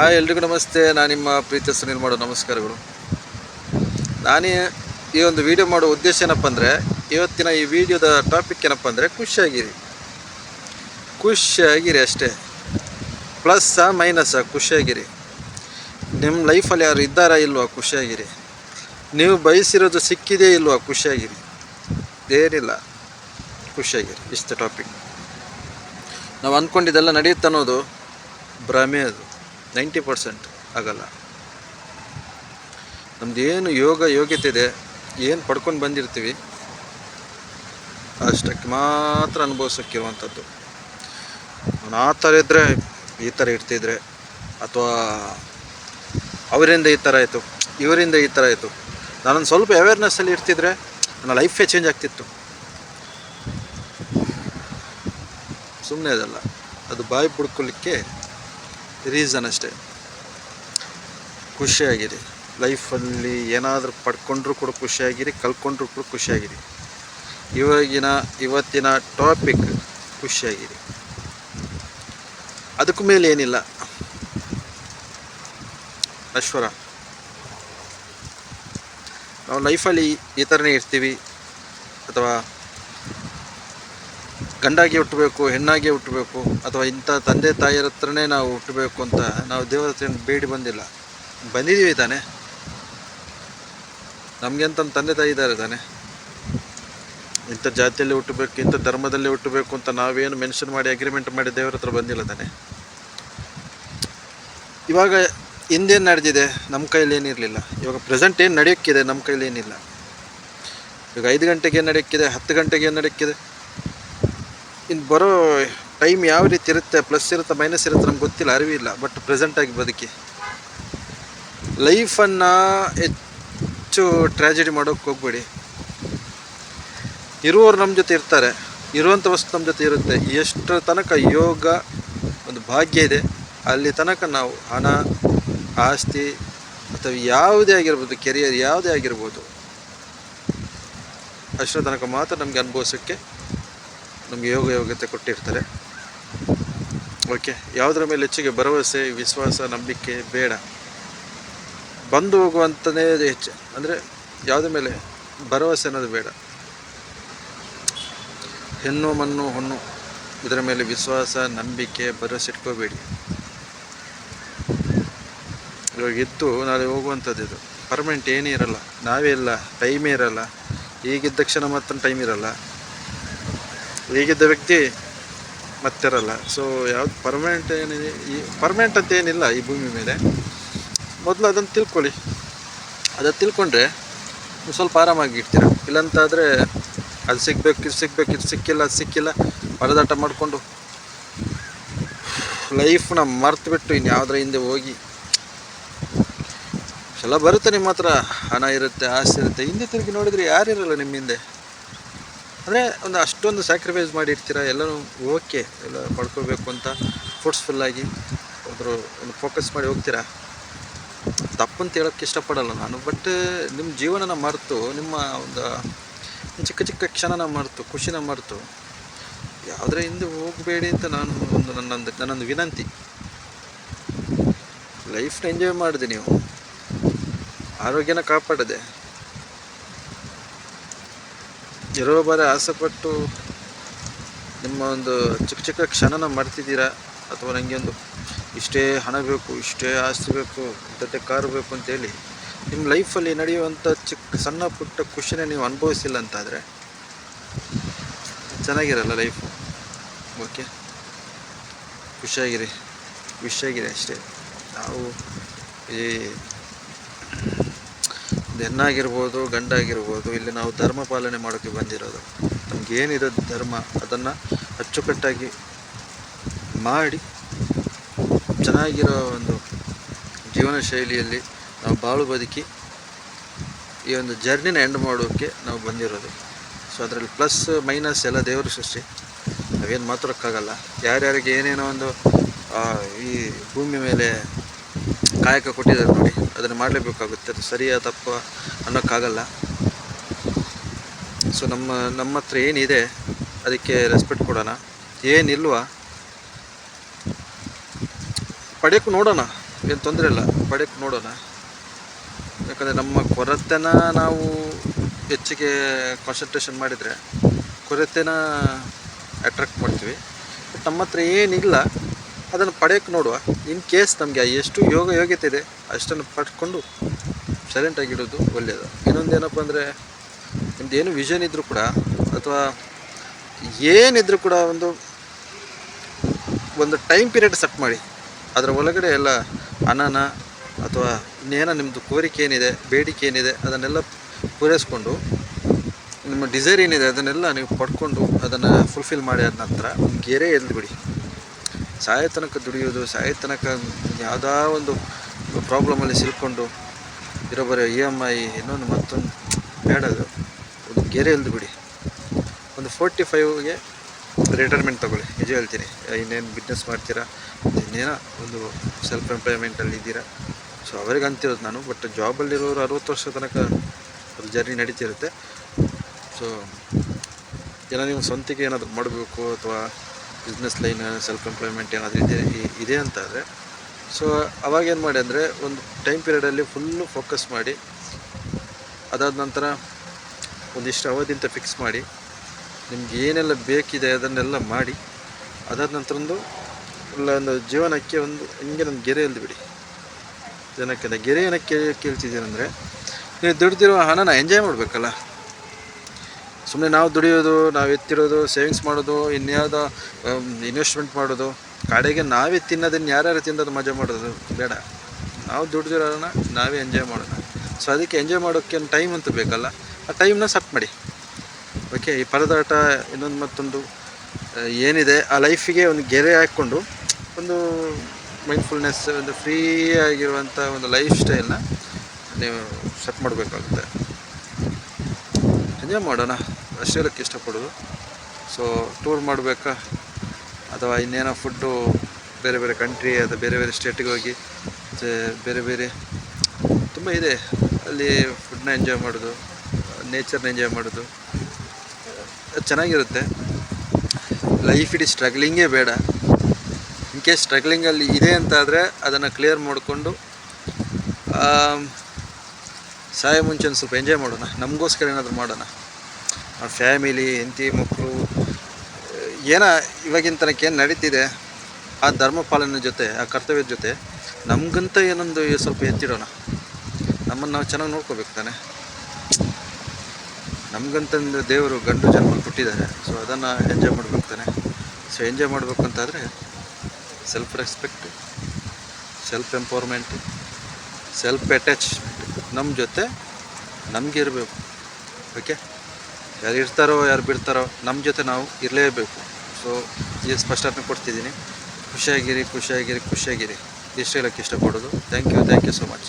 Hi, ಎಲ್ರಿಗೂ ನಮಸ್ತೆ. ನಾನು ನಿಮ್ಮ ಪ್ರೀತಿ ಸುನೀಲ್ ಮಾಡೋ ನಮಸ್ಕಾರಗಳು. ನಾನೇ ಈ ಒಂದು ವಿಡಿಯೋ ಮಾಡೋ ಉದ್ದೇಶ ಏನಪ್ಪ ಅಂದರೆ, ಇವತ್ತಿನ ಈ ವಿಡಿಯೋದ ಟಾಪಿಕ್ ಏನಪ್ಪ ಅಂದರೆ, ಖುಷಿಯಾಗಿರಿ. ಖುಷಿಯಾಗಿರಿ ಅಷ್ಟೇ. ಪ್ಲಸ್ಸಾ ಮೈನಸ್ಸಾ ಖುಷಿಯಾಗಿರಿ. ನಿಮ್ಮ ಲೈಫಲ್ಲಿ ಯಾರು ಇದ್ದಾರಾ ಇಲ್ವಾ, ಖುಷಿಯಾಗಿರಿ. ನೀವು ಬಯಸಿರೋದು ಸಿಕ್ಕಿದೆಯೇ ಇಲ್ವಾ, ಖುಷಿಯಾಗಿರಿ. ಏನಿಲ್ಲ, ಖುಷಿಯಾಗಿರಿ. ಇಷ್ಟು ಟಾಪಿಕ್ ನಾವು ಅಂದ್ಕೊಂಡಿದ್ದೆಲ್ಲ ನಡೆಯುತ್ತೆ ಅನ್ನೋದು ಭ್ರಮೆ ಅದು. ನೈಂಟಿ ಪರ್ಸೆಂಟ್ ಆಗಲ್ಲ. ನಮ್ದು ಏನು ಯೋಗ ಯೋಗ್ಯತೆ ಇದೆ ಏನು ಪಡ್ಕೊಂಡು ಬಂದಿರ್ತೀವಿ, ಅಷ್ಟಕ್ಕೆ ಮಾತ್ರ ಅನುಭವಿಸೋಕ್ಕಿರುವಂಥದ್ದು. ನಾನು ಆ ಥರ ಇದ್ದರೆ ಈ ಥರ ಇರ್ತಿದ್ರೆ, ಅಥವಾ ಅವರಿಂದ ಈ ಥರ ಆಯಿತು, ಇವರಿಂದ ಈ ಥರ ಆಯಿತು, ನಾನೊಂದು ಸ್ವಲ್ಪ ಅವೇರ್ನೆಸ್ಸಲ್ಲಿ ಇರ್ತಿದ್ರೆ, ನನ್ನ ಲೈಫೇ ಚೇಂಜ್ ಆಗ್ತಿತ್ತು. ಸುಮ್ಮನೆ ಅದಲ್ಲ, ಅದು ಬಾಯಿ ಬಿಡ್ಕೊಳ್ಳಿಕ್ಕೆ ರೀಸನ್ ಅಷ್ಟೇ. ಖುಷಿಯಾಗಿರಿ. ಲೈಫಲ್ಲಿ ಏನಾದರೂ ಪಡ್ಕೊಂಡ್ರೂ ಕೂಡ ಖುಷಿಯಾಗಿರಿ ಕಲ್ತ್ಕೊಂಡ್ರೂ ಕೂಡ ಖುಷಿಯಾಗಿರಿ. ಇವಾಗಿನ, ಇವತ್ತಿನ ಟಾಪಿಕ್ ಖುಷಿಯಾಗಿರಿ. ಅದಕ್ಕೂ ಮೇಲೆ ಏನಿಲ್ಲ. ಅಶ್ವರ ನಾವು ಲೈಫಲ್ಲಿ ಈ ಥರನೇ ಇರ್ತೀವಿ ಅಥವಾ ಗಂಡಾಗಿ ಹುಟ್ಟಬೇಕು, ಹೆಣ್ಣಾಗಿ ಹುಟ್ಟಬೇಕು, ಅಥವಾ ಇಂಥ ತಂದೆ ತಾಯಿಯರ ಹತ್ರನೇ ನಾವು ಹುಟ್ಟಬೇಕು ಅಂತ ನಾವು ದೇವರ ಹತ್ರ ಬೇಡಿ ಬಂದಿಲ್ಲ. ಬಂದಿದ್ದೀವಿ ತಾನೆ. ನಮಗೆ ಅಂತ ತಂದೆ ತಾಯಿ ಇದ್ದಾರೆ ತಾನೆ. ಇಂಥ ಜಾತಿಯಲ್ಲಿ ಹುಟ್ಟಬೇಕು, ಇಂಥ ಧರ್ಮದಲ್ಲಿ ಹುಟ್ಟಬೇಕು ಅಂತ ನಾವೇನು ಮೆನ್ಷನ್ ಮಾಡಿ ಅಗ್ರಿಮೆಂಟ್ ಮಾಡಿ ದೇವರ ಹತ್ರ ಬಂದಿಲ್ಲ ತಾನೆ. ಇವಾಗ ಹಿಂದೇನು ನಡೆದಿದೆ? ನಮ್ಮ ಕೈಯಲ್ಲಿ ಏನಿರಲಿಲ್ಲ. ಇವಾಗ ಪ್ರೆಸೆಂಟ್ ಏನು ನಡೆಯೋಕ್ಕಿದೆ? ನಮ್ಮ ಕೈಯಲ್ಲಿ ಏನಿಲ್ಲ. ಈಗ ಐದು ಗಂಟೆಗೆ ಏನು ನಡೆಯೋಕ್ಕಿದೆ? ಹತ್ತು ಗಂಟೆಗೆ ಏನು ನಡೆಯೋಕ್ಕಿದೆ? ಇನ್ನು ಬರೋ ಟೈಮ್ ಯಾವ ರೀತಿ ಇರುತ್ತೆ ಪ್ಲಸ್ ಇರುತ್ತೆ ಮೈನಸ್ ಇರುತ್ತೆ ನಮ್ಗೆ ಗೊತ್ತಿಲ್ಲ ಅರಿವಿಲ್ಲ ಬಟ್ ಪ್ರೆಸೆಂಟಾಗಿ ಬದುಕಿ. ಲೈಫನ್ನು ಹೆಚ್ಚು ಟ್ರ್ಯಾಜಿಡಿ ಮಾಡೋಕ್ಕೆ ಹೋಗ್ಬೇಡಿ. ಇರುವವರು ನಮ್ಮ ಜೊತೆ ಇರ್ತಾರೆ ಇರುವಂಥ ವಸ್ತು ನಮ್ಮ ಜೊತೆ ಇರುತ್ತೆ. ಎಷ್ಟರ ತನಕ ಯೋಗ ಒಂದು ಭಾಗ್ಯ ಇದೆ, ಅಲ್ಲಿ ತನಕ ನಾವು ಹಣ, ಆಸ್ತಿ ಅಥವಾ ಯಾವುದೇ ಆಗಿರ್ಬೋದು ಕೆರಿಯರ್ ಯಾವುದೇ ಆಗಿರ್ಬೋದು, ಅಷ್ಟರ ತನಕ ಮಾತ್ರ ನಮಗೆ ಅನುಭವಿಸೋಕ್ಕೆ ನಮಗೆ ಯೋಗ ಯೋಗ್ಯತೆ ಕೊಟ್ಟಿರ್ತಾರೆ. ಓಕೆ ಯಾವುದರ ಮೇಲೆ ಹೆಚ್ಚಿಗೆ ಭರವಸೆ, ವಿಶ್ವಾಸ, ನಂಬಿಕೆ ಬೇಡ. ಬಂದು ಹೋಗುವಂಥದ್ದೇ ಹೆಚ್ಚು. ಅಂದರೆ ಯಾವುದ್ರ ಮೇಲೆ ಭರವಸೆ ಅನ್ನೋದು ಬೇಡ. ಹೆಣ್ಣು, ಮಣ್ಣು, ಹೊಣ್ಣು, ಇದರ ಮೇಲೆ ವಿಶ್ವಾಸ, ನಂಬಿಕೆ, ಭರವಸೆ ಇಟ್ಕೋಬೇಡಿ. ಇವಾಗ ಇದ್ದು ನಾಳೆ ಹೋಗುವಂಥದ್ದು ಇದು. ಪರ್ಮನೆಂಟ್ ಏನೇ ಇರಲ್ಲ. ನಾವೇ ಇಲ್ಲ. ಟೈಮೇ ಇರಲ್ಲ. ಈಗಿದ್ದ ತಕ್ಷಣ ಮಾತ್ರ ಟೈಮ್ ಇರಲ್ಲ. ಈಗಿದ್ದ ವ್ಯಕ್ತಿ ಮತ್ತಿರಲ್ಲ. ಸೊ ಯಾವ್ದು ಪರ್ಮನೆಂಟ್ ಏನಿದೆ, ಈ ಪರ್ಮನೆಂಟ್ ಅಂತ ಏನಿಲ್ಲ ಈ ಭೂಮಿ ಮೇಲೆ. ಮೊದಲು ಅದನ್ನು ತಿಳ್ಕೊಳ್ಳಿ. ಅದನ್ನು ತಿಳ್ಕೊಂಡ್ರೆ ನೀವು ಸ್ವಲ್ಪ ಆರಾಮಾಗಿ ಇರ್ತೀರ. ಇಲ್ಲಂತಾದರೆ ಅದು ಸಿಗ್ಬೇಕು, ಇದು ಸಿಗ್ಬೇಕು, ಇದು ಸಿಕ್ಕಿಲ್ಲ, ಅದು ಸಿಕ್ಕಿಲ್ಲ ಪರದಾಟ ಮಾಡಿಕೊಂಡು ಲೈಫ್ನ ಮರ್ತು ಬಿಟ್ಟು ಇನ್ನು ಯಾವುದರ ಹಿಂದೆ ಹೋಗಿ. ಎಲ್ಲ ಬರುತ್ತೆ ನಿಮ್ಮ ಹತ್ರ. ಹಣ ಇರುತ್ತೆ ಆಸೆ ಇರುತ್ತೆ. ಹಿಂದೆ ತಿರುಗಿ ನೋಡಿದರೆ ಯಾರಿರಲ್ಲ ನಿಮ್ಮ ಹಿಂದೆ? ಅಂದರೆ ಒಂದು ಅಷ್ಟೊಂದು ಸ್ಯಾಕ್ರಿಫೈಸ್ ಮಾಡಿರ್ತೀರ? ಎಲ್ಲರೂ ಓಕೆ ಎಲ್ಲ ಪಡ್ಕೋಬೇಕು ಅಂತ ಫೋರ್ಸ್ಫುಲ್ಲಾಗಿ ಒಬ್ಬರು ಒಂದು ಫೋಕಸ್ ಮಾಡಿ ಹೋಗ್ತೀರಾ? ತಪ್ಪಂತ ಹೇಳೋಕ್ಕೆ ಇಷ್ಟಪಡಲ್ಲ ನಾನು ಬಟ್ ನಿಮ್ಮ ಜೀವನನ ಮರೆತು, ನಿಮ್ಮ ಒಂದು ಚಿಕ್ಕ ಚಿಕ್ಕ ಕ್ಷಣನ ಮರೆತು, ಖುಷಿನ ಮರೆತು, ಯಾವುದರ ಹಿಂದೆ ಹೋಗಬೇಡಿ ಅಂತ ನಾನು ಒಂದು ನನ್ನೊಂದು ನನ್ನೊಂದು ವಿನಂತಿ. ಲೈಫ್ನ ಎಂಜಾಯ್ ಮಾಡಿದೆ ನೀವು. ಆರೋಗ್ಯನ ಕಾಪಾಡದೆ. ಇರೋ ಬಾರಿ ಆಸೆಪಟ್ಟು ನಿಮ್ಮ ಒಂದು ಚಿಕ್ಕ ಚಿಕ್ಕ ಕ್ಷಣನ ಮಾಡ್ತಿದ್ದೀರಾ ಅಥವಾ ನನಗೆ ಒಂದು ಇಷ್ಟೇ ಹಣ ಬೇಕು, ಇಷ್ಟೇ ಆಸ್ತಿ ಬೇಕು ಇಂಥದ್ದೇ ಕಾರು ಬೇಕು ಅಂತೇಳಿ ನಿಮ್ಮ ಲೈಫಲ್ಲಿ ನಡೆಯುವಂಥ ಚಿಕ್ಕ ಸಣ್ಣ ಪುಟ್ಟ ಖುಷಿನೇ ನೀವು ಅನುಭವಿಸಿಲ್ಲ ಅಂತಾದರೆ ಚೆನ್ನಾಗಿರಲ್ಲ ಲೈಫು ಓಕೆ ಖುಷಿಯಾಗಿರಿ. ಖುಷಿಯಾಗಿರಿ ಅಷ್ಟೇ. ನಾವು ಈ ಒಂದು ಹೆಣ್ಣಾಗಿರ್ಬೋದು, ಗಂಡಾಗಿರ್ಬೋದು, ಇಲ್ಲಿ ನಾವು ಧರ್ಮ ಪಾಲನೆ ಮಾಡೋಕ್ಕೆ ಬಂದಿರೋದು. ನಮ್ಗೆ ಏನಿದೆ ಧರ್ಮ, ಅದನ್ನು ಅಚ್ಚುಕಟ್ಟಾಗಿ ಮಾಡಿ ಚೆನ್ನಾಗಿರೋ ಒಂದು ಜೀವನ ಶೈಲಿಯಲ್ಲಿ ನಾವು ಬಾಳು ಬದುಕಿ ಈ ಒಂದು ಜರ್ನಿನ ಎಂಡ್ ಮಾಡೋಕ್ಕೆ ನಾವು ಬಂದಿರೋದು. ಸೊ ಅದರಲ್ಲಿ ಪ್ಲಸ್ ಮೈನಸ್ ಎಲ್ಲ ದೇವರ ಸೃಷ್ಟಿ. ನಾವೇನು ಮಾತಾಡೋಕ್ಕಾಗಲ್ಲ ಯಾರ್ಯಾರಿಗೆ ಏನೇನೋ ಒಂದು ಈ ಭೂಮಿ ಮೇಲೆ ಕಾಯಕ ಕೊಟ್ಟಿದ್ದಾರೆ ನೋಡಿ. ಅದನ್ನು ಮಾಡಲೇಬೇಕಾಗುತ್ತೆ. ಅದು ಸರಿಯಾ ತಪ್ಪ ಅನ್ನೋಕ್ಕಾಗಲ್ಲ. ಸೊ ನಮ್ಮ ನಮ್ಮ ಹತ್ರ ಏನಿದೆ, ಅದಕ್ಕೆ ರೆಸ್ಪೆಕ್ಟ್ ಕೊಡೋಣ. ಏನಿಲ್ವ? ಪಡೆಯೋಕ್ಕೂ ನೋಡೋಣ. ಏನು ತೊಂದರೆ ಇಲ್ಲ. ಪಡೆಯಕ್ಕೆ ನೋಡೋಣ. ಯಾಕಂದರೆ ನಮ್ಮ ಕೊರತೆನ ನಾವು ಹೆಚ್ಚಿಗೆ ಕಾನ್ಸಂಟ್ರೇಷನ್ ಮಾಡಿದರೆ ಕೊರತೆನ ಅಟ್ರಾಕ್ಟ್ ಮಾಡ್ತೀವಿ. ಬಟ್ ನಮ್ಮ ಹತ್ರ ಏನಿಲ್ಲ. ಅದನ್ನು ಪಡೆಯೋಕ್ಕೆ ನೋಡುವ. ಇನ್ ಕೇಸ್ ನಮಗೆ ಎಷ್ಟು ಯೋಗ ಯೋಗ್ಯತೆ ಇದೆ, ಅಷ್ಟನ್ನು ಪಡ್ಕೊಂಡು ಸೈಲೆಂಟಾಗಿಡೋದು ಒಳ್ಳೆಯದು ಇನ್ನೊಂದು ಏನಪ್ಪ ಅಂದರೆ ಏನು ವಿಷನ್ ಇದ್ದರೂ ಕೂಡ ಅಥವಾ ಏನಿದ್ರೂ ಕೂಡ ಒಂದು ಒಂದು ಟೈಮ್ ಪೀರಿಯಡ್ ಸೆಟ್ ಮಾಡಿ, ಅದರ ಒಳಗಡೆ ಎಲ್ಲ ಹಣನ ಅಥವಾ ಇನ್ನೇನೋ ನಿಮ್ಮದು ಕೋರಿಕೆ ಏನಿದೆ, ಬೇಡಿಕೆ ಏನಿದೆ, ಅದನ್ನೆಲ್ಲ ಪೂರೈಸ್ಕೊಂಡು, ನಿಮ್ಮ ಡಿಸೈರ್ ಏನಿದೆ ಅದನ್ನೆಲ್ಲ ನೀವು ಪಡ್ಕೊಂಡು ಅದನ್ನು ಫುಲ್ಫಿಲ್ ಮಾಡಿ ಆದ ನಂತರ ಗೆರೆ ಎಲ್ದು ಬಿಡಿ. ಸಾಯ ತನಕ ದುಡಿಯೋದು, ಸಾಯತನಕ ಯಾವುದೋ ಒಂದು ಪ್ರಾಬ್ಲಮಲ್ಲಿ ಸಿಲ್ಕೊಂಡು ಇರೋ ಬರೋ ಇ ಎಂ ಐ ಇನ್ನೊಂದು ಮತ್ತೊಂದು ಬೇಡದು ಒಂದು ಗೆರೆ ಇಲ್ದು ಬಿಡಿ. ಒಂದು ಫೋರ್ಟಿ ಫೈವ್ಗೆ ರಿಟೈರ್ಮೆಂಟ್ ತೊಗೊಳ್ಳಿ. ನಿಜ ಹೇಳ್ತೀನಿ. ಇನ್ನೇನು ಬಿಸ್ನೆಸ್ ಮಾಡ್ತೀರಾ? ಇನ್ನೇನೋ ಒಂದು ಸೆಲ್ಫ್ ಎಂಪ್ಲಾಯ್ಮೆಂಟಲ್ಲಿ ಇದ್ದೀರಾ? ಸೊ ಅವರಿಗೆ ಅಂತಿರೋದು ನಾನು ಬಟ್ ಜಾಬಲ್ಲಿರೋರು ಅರವತ್ತು ವರ್ಷ ತನಕ ಅದು ಜರ್ನಿ ನಡೀತಿರುತ್ತೆ. ಸೊ ಏನೋ ನೀವು ಸ್ವಂತಿಗೆ ಏನಾದರೂ ಮಾಡಬೇಕು ಅಥವಾ ಬಿಸ್ನೆಸ್ ಲೈನ್ ಸೆಲ್ಫ್ ಎಂಪ್ಲಾಯ್ಮೆಂಟ್ ಏನಾದರೂ ಇದೆ ಇದೆ ಅಂತ ಆದರೆ ಸೊ ಅವಾಗ ಏನು ಮಾಡಿ ಅಂದರೆ, ಒಂದು ಟೈಮ್ ಪೀರಿಯಡಲ್ಲಿ ಫುಲ್ಲು ಫೋಕಸ್ ಮಾಡಿ, ಅದಾದ ನಂತರ ಒಂದಿಷ್ಟು ಅವಧಿ ಅಂತ ಫಿಕ್ಸ್ ಮಾಡಿ, ನಿಮ್ಗೆ ಏನೆಲ್ಲ ಬೇಕಿದೆ ಅದನ್ನೆಲ್ಲ ಮಾಡಿ, ಅದಾದ ನಂತರ ಒಂದು ಇಲ್ಲ ಒಂದು ಜೀವನಕ್ಕೆ ಒಂದು, ಹಿಂಗೆ ನನ್ನ ಗೆರೆ ಎಲ್ದು ಬಿಡಿ. ಜನಕ್ಕೆ ಗೆರೆ ಏನಕ್ಕೆ ಕೇಳ್ತಿದ್ದೀನಂದರೆ, ನೀವು ದುಡ್ದಿರೋ ಹಣನ ಎಂಜಾಯ್ ಮಾಡಬೇಕಲ್ಲ. ಸುಮ್ಮನೆ ನಾವು ದುಡಿಯೋದು, ನಾವು ಎತ್ತಿರೋದು ಸೇವಿಂಗ್ಸ್ ಮಾಡೋದು, ಇನ್ಯಾವುದೋ ಇನ್ವೆಸ್ಟ್ಮೆಂಟ್ ಮಾಡೋದು, ಕಡೆಗೆ ನಾವೇ ತಿನ್ನೋದನ್ನು ಯಾರ್ಯಾರು ತಿನ್ನೋದು ಮಜಾ ಮಾಡೋದು, ಬೇಡ. ನಾವು ದುಡ್ದಿರೋದನ್ನ ನಾವೇ ಎಂಜಾಯ್ ಮಾಡೋಣ ಸೊ ಅದಕ್ಕೆ ಎಂಜಾಯ್ ಮಾಡೋಕ್ಕೆ ಒಂದು ಟೈಮ್ ಅಂತ ಬೇಕಲ್ಲ. ಆ ಟೈಮ್ನ ಸೆಟ್ ಮಾಡಿ. ಓಕೆ ಈ ಪರದಾಟ ಇನ್ನೊಂದು ಮತ್ತೊಂದು ಏನಿದೆ, ಆ ಲೈಫಿಗೆ ಒಂದು ಗೆರೆ ಹಾಕ್ಕೊಂಡು, ಒಂದು ಮೈಂಡ್ಫುಲ್ನೆಸ್ ಒಂದು ಫ್ರೀ ಆಗಿರುವಂಥ ಒಂದು ಲೈಫ್ ಸ್ಟೈಲ್ನ ನೀವು ಸೆಟ್ ಮಾಡಬೇಕಾಗುತ್ತೆ. ಎಂಜಾಯ್ ಮಾಡೋಣ. ಹೇಳೋಕ್ಕೆ ಇಷ್ಟಪಡೋದು. ಸೊ ಟೂರ್ ಮಾಡಬೇಕಾ? ಅಥವಾ ಇನ್ನೇನೋ ಫುಡ್ಡು ಬೇರೆ ಬೇರೆ ಕಂಟ್ರಿ ಅಥವಾ ಬೇರೆ ಬೇರೆ ಸ್ಟೇಟಿಗೆ ಹೋಗಿ, ಮತ್ತು ಬೇರೆ ಬೇರೆ, ತುಂಬ ಇದೆ. ಅಲ್ಲಿ ಫುಡ್ನ ಎಂಜಾಯ್ ಮಾಡೋದು ನೇಚರ್ನ ಎಂಜಾಯ್ ಮಾಡೋದು. ಚೆನ್ನಾಗಿರುತ್ತೆ. ಲೈಫ್ ಇಡೀ ಸ್ಟ್ರಗ್ಲಿಂಗೇ ಬೇಡ. ಇನ್ ಕೇಸ್ ಸ್ಟ್ರಗ್ಲಿಂಗಲ್ಲಿ ಇದೆ ಅಂತ ಆದರೆ ಅದನ್ನು ಕ್ಲಿಯರ್ ಮಾಡಿಕೊಂಡು ಸಾಯ ಮುಂಚೆ ಒಂದು ಸ್ವಲ್ಪ ಎಂಜಾಯ್ ಮಾಡೋಣ. ನಮಗೋಸ್ಕರ ಏನಾದರೂ ಮಾಡೋಣ. ಫ್ಯಾಮಿಲಿ, ಹೆಂಡತಿ ಮಕ್ಕಳು ಏನ ಇವಾಗಿನ ತನಕ ಏನು ನಡೀತಿದೆ, ಆ ಧರ್ಮ ಪಾಲನೆ ಜೊತೆ, ಆ ಕರ್ತವ್ಯದ ಜೊತೆ, ನಮಗಂತ ಏನೊಂದು ಸ್ವಲ್ಪ ಎತ್ತಿಡೋಣ. ನಮ್ಮನ್ನು ನಾವು ಚೆನ್ನಾಗಿ ನೋಡ್ಕೋಬೇಕು ತಾನೆ. ನಮಗಂತಂದು ದೇವರು ಗಂಡು ಜನ್ಮ ಕೊಟ್ಟಿದ್ದಾರೆ ಸೊ ಅದನ್ನು ಎಂಜಾಯ್ ಮಾಡ್ಬೇಕು ತಾನೆ. ಸೊ ಎಂಜಾಯ್ ಮಾಡಬೇಕು ಅಂತಾದರೆ self respect self empowerment self attachment ನಮ್ಮ ಜೊತೆ ನಮಗೆ ಇರಬೇಕು. ಓಕೆ ಯಾರು ಇರ್ತಾರೋ, ಯಾರು ಬಿಡ್ತಾರೋ ನಮ್ಮ ಜೊತೆ ನಾವು ಇರಲೇಬೇಕು. ಸೊ ಈ ಸ್ಪಷ್ಟನೆ ಕೊಡ್ತಿದ್ದೀನಿ. ಖುಷಿಯಾಗಿರಿ ಖುಷಿಯಾಗಿರಿ ಖುಷಿಯಾಗಿರಿ. ಇಷ್ಟ ಹೇಳೋಕ್ಕೆ ಇಷ್ಟಪಡೋದು. Thank you thank you so much